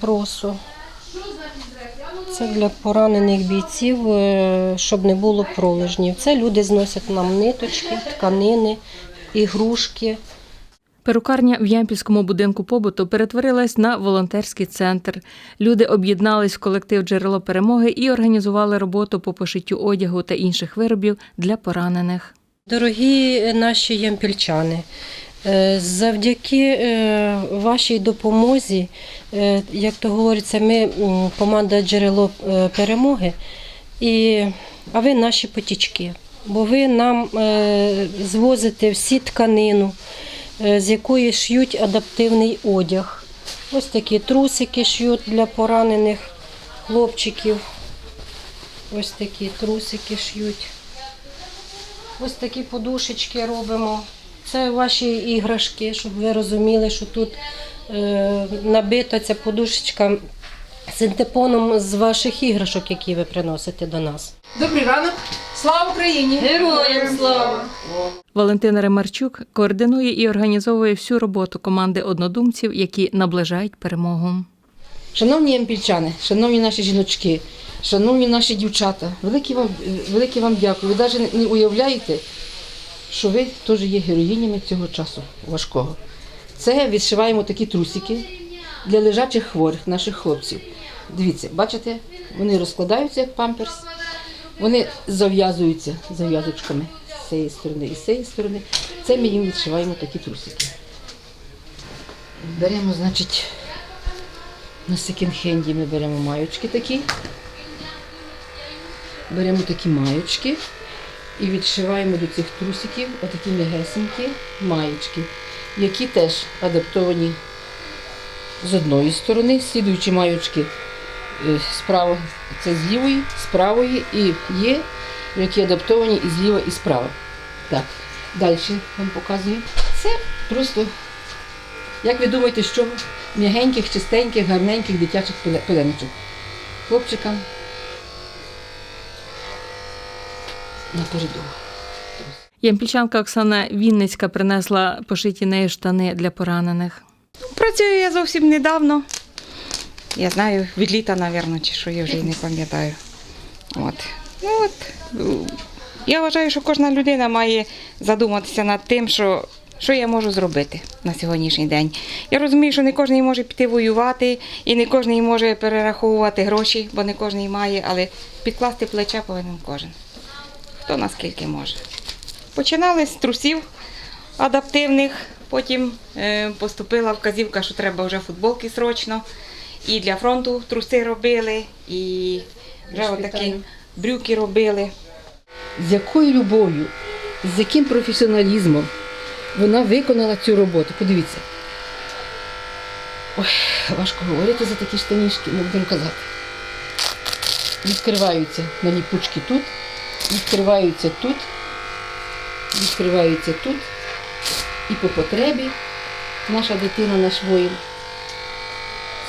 спросу. Це для поранених бійців, е, щоб не було пролежнів. Це люди зносять нам ниточки, тканини, ігрушки. Перукарня в Ямпільському будинку побуту перетворилась на волонтерський центр. Люди об'єднались в колектив джерело перемоги і організували роботу по пошиттю одягу та інших виробів для поранених. Дорогі наші ямпільчани, завдяки е, вашій допомозі, е, як то говориться, ми команда джерело е, перемоги, і, а ви наші потічки. Бо ви нам е, звозите всі тканину, е, з якої ш'ють адаптивний одяг. Ось такі трусики ш'ють для поранених хлопчиків. Ось такі трусики ш'ють. Ось такі подушечки робимо. Це ваші іграшки, щоб ви розуміли, що тут е, набита ця подушечка синтепоном з ваших іграшок, які ви приносите до нас. Добрий ранок. Слава Україні! Героям слава! Валентина Ремарчук координує і організовує всю роботу команди однодумців, які наближають перемогу. Шановні ямпільчани, шановні наші жіночки, шановні наші дівчата, велике вам, велике вам дякую. Ви навіть не уявляєте, що ви теж є героїнями цього часу важкого. Це відшиваємо такі трусики для лежачих хворих наших хлопців. Дивіться, бачите, вони розкладаються як памперс, вони зав'язуються зав'язочками з цієї сторони і з цієї сторони. Це ми їм відшиваємо такі трусики. Беремо, значить, на секонд-хенді ми беремо маючки такі. Беремо такі маючки і відшиваємо до цих трусиків отакі м'ягесенькі маєчки, які теж адаптовані з одної сторони, слідуючі маючки е, справа, це з лівої, з правої і є, які адаптовані і зліва, і справа. Так, далі вам показую. Це просто як ви думаєте, чого? М'ягеньких, чистеньких, гарненьких дитячих пеле- пеленочок. Хлопчикам на передову. Ямпільчанка Оксана Вінницька принесла пошиті нею штани для поранених. Працюю я зовсім недавно. Я знаю, від літа, мабуть, чи що я вже й не пам'ятаю. От. Ну, от. Я вважаю, що кожна людина має задуматися над тим, що, що я можу зробити на сьогоднішній день. Я розумію, що не кожен може піти воювати, і не кожен може перераховувати гроші, бо не кожен має, але підкласти плече повинен кожен. Хто наскільки може. Починали з трусів адаптивних, потім е, поступила вказівка, що треба вже футболки срочно. І для фронту труси робили, і вже отакі брюки робили. З якою любов'ю, з яким професіоналізмом вона виконала цю роботу. Подивіться. Ой, важко говорити за такі штанішки, ми будемо казати. Відкриваються на ліпучки тут, відкриваються тут, відкриваються тут. І по потребі наша дитина, наш воїн,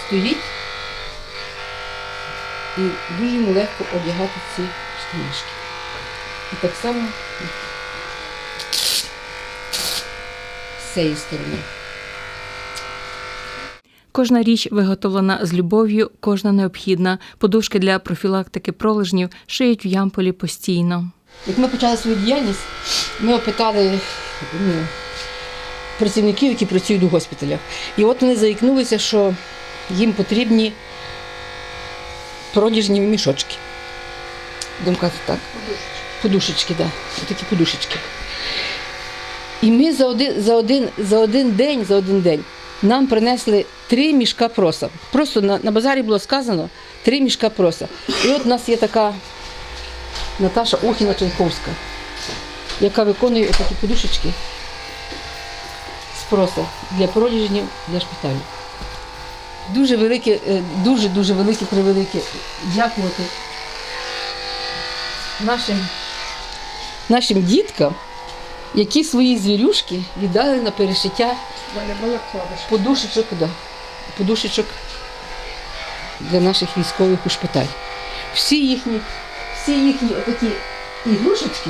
стоїть і дуже йому легко одягати ці штанішки. І так само з цієї сторони. Кожна річ виготовлена з любов'ю, кожна необхідна. Подушки для профілактики пролежнів шиють в ямполі постійно. Як ми почали свою діяльність, ми опитали ну, працівників, які працюють у госпіталях. І от вони заікнулися, що їм потрібні продіжні мішочки. Будемо казати так. Подушечки, так. Да. Такі подушечки. І ми за один, за, один, за один день, за один день нам принесли три мішка проса. Просто на, на базарі було сказано три мішка проса. І от у нас є така Наташа Охіна Чайковська, яка виконує такі подушечки з проса для проліжнів для шпиталю. Дуже велике, е, дуже дуже велике превелике дякувати нашим, нашим діткам, які свої звірюшки віддали на перешиття подушечок, да, подушечок для наших військових у шпиталь. Всі їхні, всі їхні отакі ігрушечки,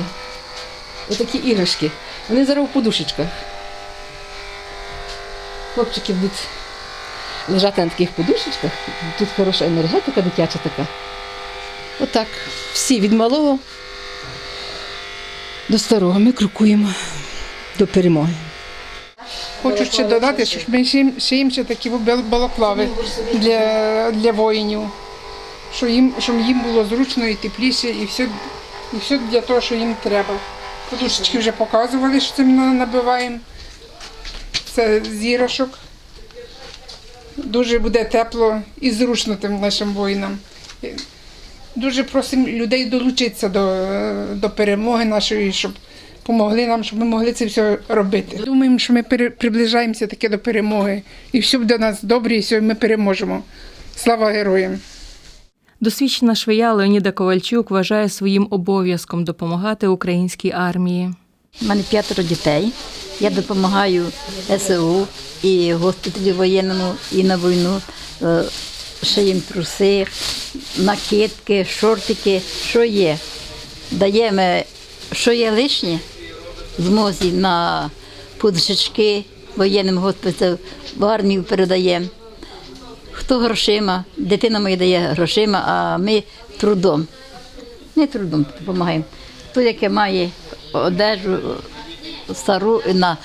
отакі іграшки, вони зараз у подушечках. Хлопчики будуть лежати на таких подушечках. Тут хороша енергетика дитяча така. Отак. Всі від малого до старого ми крокуємо до перемоги. Хочу ще додати, що ми шиємо, шиємо ще такі бал- балаклави для, для воїнів, що їм, щоб їм було зручно і тепліше, і все, і все для того, що їм треба. Подушечки вже показували, що це ми набиваємо. Це з. Дуже буде тепло і зручно тим нашим воїнам. Дуже просимо людей долучитися до, до перемоги нашої, щоб допомогли нам, щоб ми могли це все робити. Думаємо, що ми приближаємося таки до перемоги. І все буде у нас добре, і все, ми переможемо. Слава героям! Досвідчена швея Леоніда Ковальчук вважає своїм обов'язком допомагати українській армії. У мене п'ятеро дітей. Я допомагаю СУ і госпіталі воєнному, і на війну. Е, Шиєм труси, накидки, шортики, що є. Даємо, що є лишнє, змозі на подушечки воєнним госпіталям, в армію передаємо. Хто грошима, дитина моя дає грошима, а ми трудом. Не трудом допомагаємо. Хто яке має одежу стару на,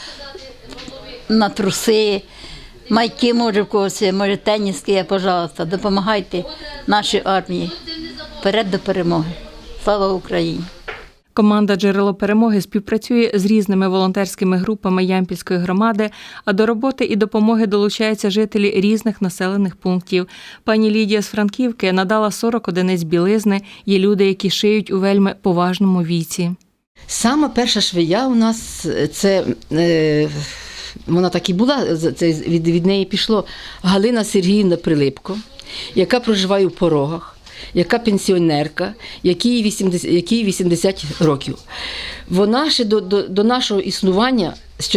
на труси, майки може в когось, може теніски, пожалуйста, допомагайте нашій армії. Вперед до перемоги. Слава Україні! Команда Джерело перемоги співпрацює з різними волонтерськими групами Ямпільської громади, а до роботи і допомоги долучаються жителі різних населених пунктів. Пані Лідія з Франківки надала 40 одиниць білизни. Є люди, які шиють у вельми поважному віці. Сама перша швея у нас це. Е, вона так і була, це від, від неї пішло Галина Сергіївна Прилипко, яка проживає в порогах, яка пенсіонерка, якій 80, якій 80 років. Вона ще до, до, до нашого існування,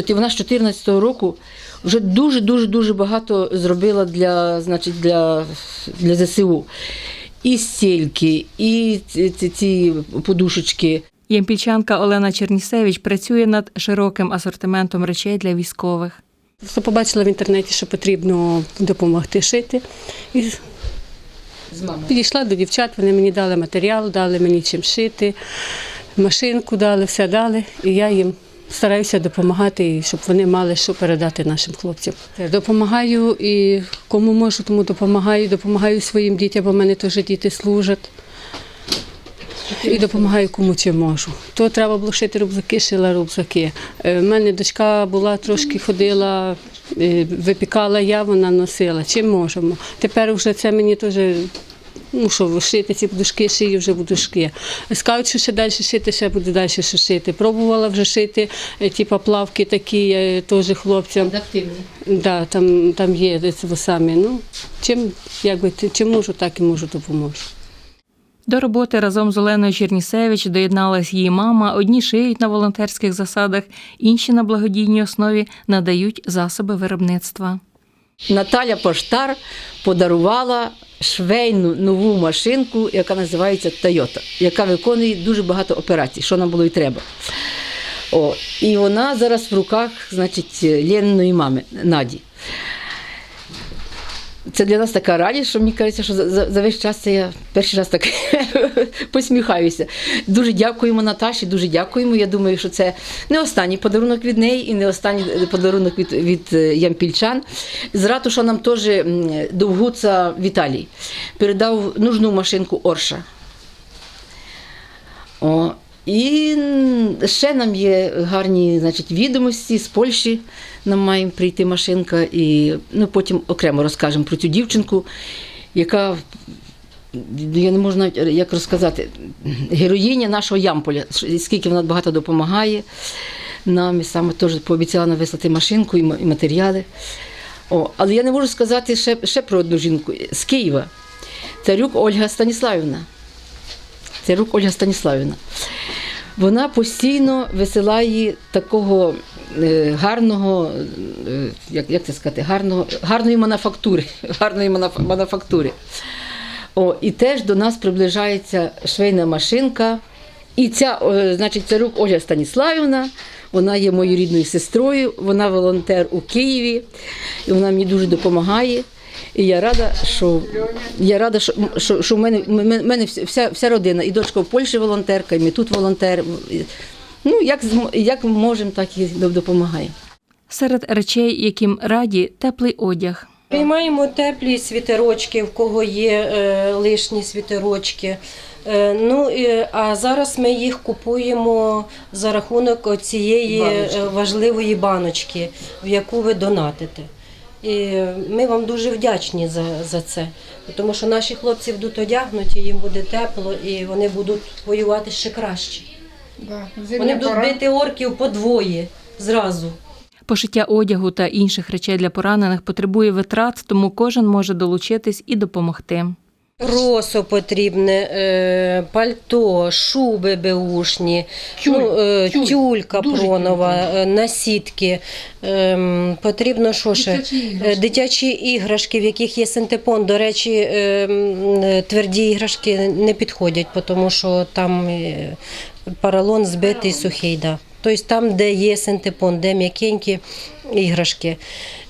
вона з 14 року вже дуже дуже дуже багато зробила для, значить, для, для ЗСУ. І стільки, і ці, ці, ці подушечки. Ямпільчанка Олена Чернісевич працює над широким асортиментом речей для військових. Просто побачила в інтернеті, що потрібно допомогти шити. І З мамою. підійшла до дівчат, вони мені дали матеріал, дали мені чим шити, машинку дали, все дали. І я їм стараюся допомагати, щоб вони мали що передати нашим хлопцям. Допомагаю і кому можу, тому допомагаю. Допомагаю своїм дітям, бо в мене теж діти служать. І допомагаю кому чим можу. То треба було шити рюкзаки, шила рюкзаки. У мене дочка була трошки ходила, е, випікала я, вона носила. Чим можемо. Тепер вже це мені теж. Ну що, шити ці подушки, шию вже подушки. Скажуть, що ще далі шити, ще буду далі ще шити. Пробувала вже шити, е, типу плавки такі е, теж хлопцям. Адаптивні. Да, там, там є це самі. Ну, чим, якби, чим можу, так і можу допоможу. До роботи разом з Оленою Чернісевич доєдналась її мама. Одні шиють на волонтерських засадах, інші на благодійній основі надають засоби виробництва. Наталя Поштар подарувала швейну нову машинку, яка називається Тойота, яка виконує дуже багато операцій, що нам було і треба. О, і вона зараз в руках, значить, Лениної мами Наді. Це для нас така радість, що мені кажеться, що за, за, весь час це я перший раз так посміхаюся. Дуже дякуємо Наташі, дуже дякуємо. Я думаю, що це не останній подарунок від неї і не останній подарунок від, від е, ямпільчан. З ратуша нам теж Довгуца Віталій передав нужну машинку Орша. О, і ще нам є гарні значить, відомості з Польщі. Нам має прийти машинка, і ну, потім окремо розкажемо про цю дівчинку, яка, я не можу навіть як розказати, героїня нашого Ямполя, скільки вона багато допомагає. Нам і саме теж пообіцяла нам вислати машинку і і матеріали. О, але я не можу сказати ще, ще про одну жінку з Києва. Царюк Ольга Станіславівна. Царюк Ольга Станіславівна. Вона постійно висилає такого е, гарного, е, як, як це сказати, гарного, гарної мануфактури. Гарної мануфактури. О, і теж до нас приближається швейна машинка. І ця, значить, царук Ольга Станіславівна, вона є моєю рідною сестрою, вона волонтер у Києві, і вона мені дуже допомагає. І я рада, що я рада, що, що, що в мене, в мене вся, вся родина, і дочка в Польщі волонтерка, і ми тут волонтер. Ну, як, як можемо, так і допомагаємо. Серед речей, яким раді, теплий одяг. Приймаємо теплі світерочки, в кого є е, лишні світерочки. Е, ну, а зараз ми їх купуємо за рахунок цієї важливої баночки, в яку ви донатите. І ми вам дуже вдячні за, за це, тому що наші хлопці будуть одягнуті, їм буде тепло і вони будуть воювати ще краще. Да. Вони будуть пора. бити орків подвоє зразу. Пошиття одягу та інших речей для поранених потребує витрат, тому кожен може долучитись і допомогти. Росо потрібне, е, пальто, шуби беушні, Тюль, ну, е, тюль. тюль Дуже капронова, е, насідки. Ем, Потрібно що ще? Дитячі іграшки. Е, Дитячі іграшки, в яких є синтепон. До речі, ем, е, тверді іграшки не підходять, тому що там е, поролон збитий сухий. Да. Тобто там, де є синтепон, де м'якенькі іграшки.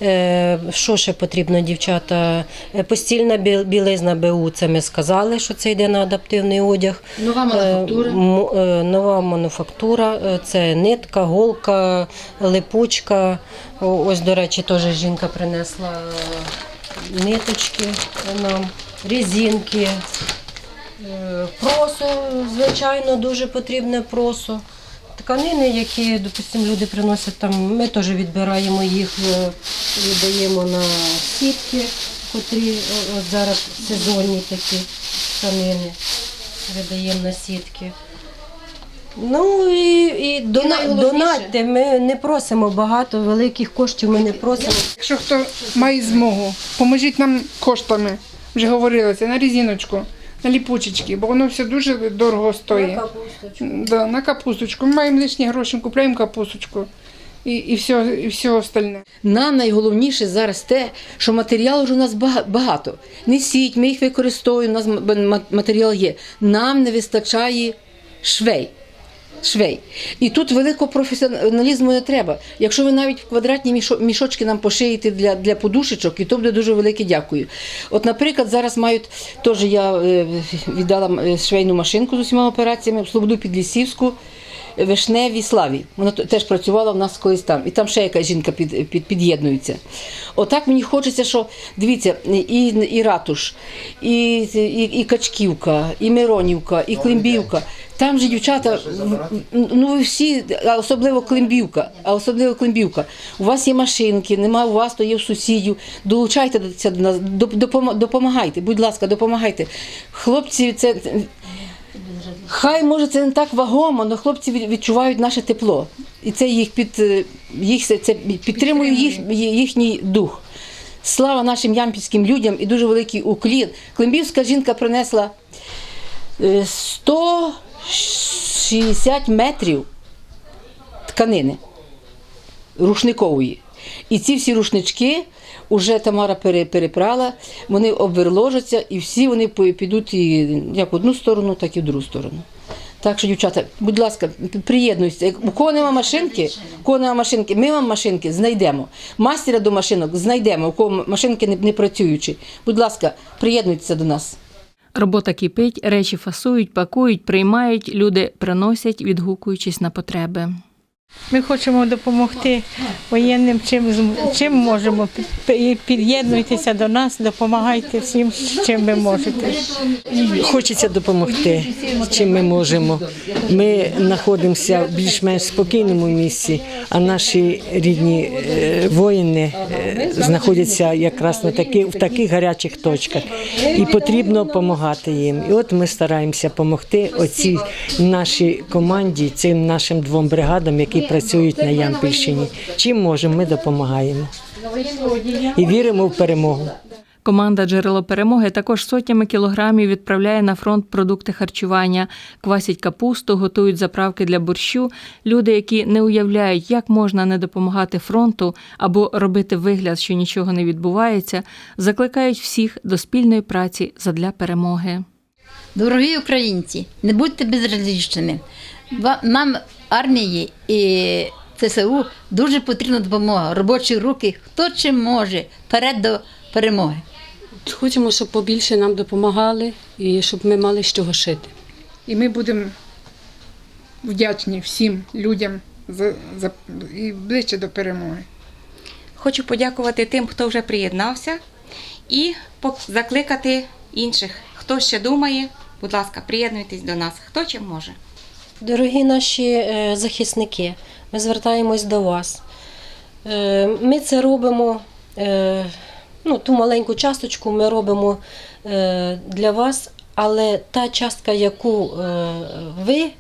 Е, Що ще потрібно, дівчата? Е, Постільна білизна БУ, це ми сказали, що це йде на адаптивний одяг. Нова Е, мануфактура. Нова мануфактура, це нитка, голка, липучка. Ось, до речі, теж жінка принесла ниточки нам, резинки. Просо, звичайно, дуже потрібне просо. Тканини, які, допустимо, люди приносять там, ми теж відбираємо їх, е, віддаємо на сітки, котрі от зараз сезонні такі тканини видаємо на сітки. Ну і, і дона, донатьте. Ми не просимо багато, великих коштів ми не просимо. Якщо хто має змогу, поможіть нам коштами. Вже говорили це на резиночку, на ліпучечки, бо воно все дуже дорого стоїть. Да, на капусточку. Ми маємо лишні гроші, купуємо капусточку і, і, все, і все остальне. Нам найголовніше зараз те, що матеріалу вже у нас бага- багато. Несіть, ми їх використовуємо, у нас матеріал є. Нам не вистачає швей. Швей. І тут великого професіоналізму не треба. Якщо ви навіть квадратні мішочки нам пошиєте для, для подушечок, і то буде дуже велике дякую. От, наприклад, зараз мають, теж я е, віддала е, швейну машинку з усіма операціями в Слободу Підлісівську, Вишневій Славі. Вона теж працювала в нас колись там. І там ще якась жінка під, під, під'єднується. Отак мені хочеться, що дивіться, і, і ратуш, і, і, і Качківка, і Миронівка, і Климбівка. Там же дівчата, ну ви всі, а особливо климбівка, а особливо климбівка. У вас є машинки, нема у вас, то є в сусідів. Долучайте до це до нас, допомагайте. Будь ласка, допомагайте. Хлопці, це хай може це не так вагомо, але хлопці відчувають наше тепло. І це їх під е, їх це підтримує їх, їхній дух. Слава нашим ямпільським людям і дуже великий уклін. Климбівська жінка принесла е, 100 60 метрів тканини рушникової. І ці всі рушнички вже Тамара перепрала, вони обверложаться і всі вони підуть як в одну сторону, так і в другу сторону. Так що, дівчата, будь ласка, приєднуйтесь. У кого нема машинки, нема машинки, ми вам машинки знайдемо. Мастера до машинок знайдемо, у кого машинки не, не працюючі. Будь ласка, приєднуйтеся до нас. Робота кипить, речі фасують, пакують, приймають, люди приносять, відгукуючись на потреби. Ми хочемо допомогти воєнним, чим, чим можемо. Під'єднуйтеся до нас, допомагайте всім, чим ви можете. Хочеться допомогти, чим ми можемо. Ми знаходимося в більш-менш спокійному місці, а наші рідні е, воїни е, знаходяться якраз на таки, в таких гарячих точках. І потрібно допомагати їм. І от ми стараємося допомогти оцій нашій команді, цим нашим двом бригадам, які працюють на Ямпільщині. Чим можемо, ми допомагаємо. І віримо в перемогу. Команда Джерело перемоги також сотнями кілограмів відправляє на фронт продукти харчування, квасять капусту, готують заправки для борщу. Люди, які не уявляють, як можна не допомагати фронту або робити вигляд, що нічого не відбувається, закликають всіх до спільної праці задля перемоги. Дорогі українці, не будьте безразлічними. Нам армії і ЦСУ дуже потрібна допомога. Робочі руки, хто чим може, вперед до перемоги. хочемо, щоб побільше нам допомагали і щоб ми мали з чого шити. І ми будемо вдячні всім людям за, за і ближче до перемоги. Хочу подякувати тим, хто вже приєднався, і закликати інших. Хто ще думає, будь ласка, приєднуйтесь до нас, хто чим може. Дорогі наші е, захисники, ми звертаємось до вас. Е, Ми це робимо, е, ну, ту маленьку часточку ми робимо для вас, але та частка, яку ви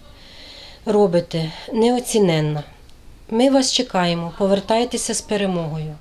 робите, неоціненна. Ми вас чекаємо, повертайтеся з перемогою.